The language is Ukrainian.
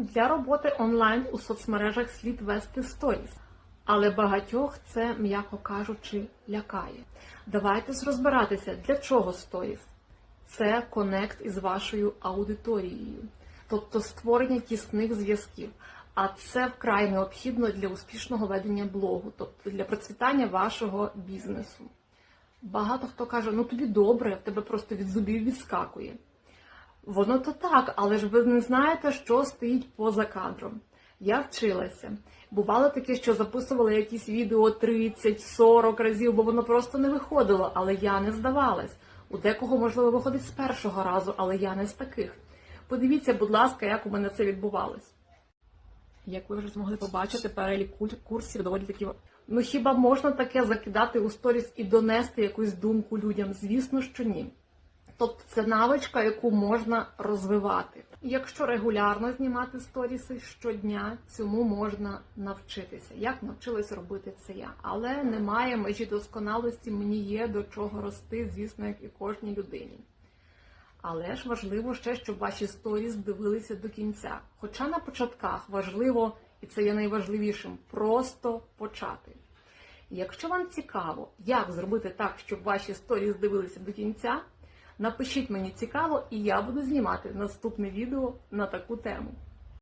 Для роботи онлайн у соцмережах слід вести сторіс. Але багатьох це, м'яко кажучи, лякає. Давайте розбиратися, для чого сторіс. Це конект із вашою аудиторією, тобто створення тісних зв'язків. А це вкрай необхідно для успішного ведення блогу, тобто для процвітання вашого бізнесу. Багато хто каже, ну тобі добре, в тебе просто від зубів відскакує. Воно то так, але ж ви не знаєте, що стоїть поза кадром. Я вчилася. Бувало таке, що записувала якісь відео 30-40 разів, бо воно просто не виходило, але я не здавалась. У декого, можливо, виходить з першого разу, але я не з таких. Подивіться, будь ласка, як у мене це відбувалось. Як ви вже змогли побачити, перелік курсів доволі такі. Ну хіба можна таке закидати у сторіс і донести якусь думку людям? Звісно, що ні. Тобто це навичка, яку можна розвивати. Якщо регулярно знімати сторіси щодня, цьому можна навчитися. Як навчилась робити це я. Але немає межі досконалості, мені є до чого рости, звісно, як і кожній людині. Але ж важливо ще, щоб ваші сторіс дивилися до кінця. Хоча на початках важливо, і це є найважливішим, просто почати. Якщо вам цікаво, як зробити так, щоб ваші сторіс дивилися до кінця, напишіть мені цікаво, і я буду знімати наступне відео на таку тему.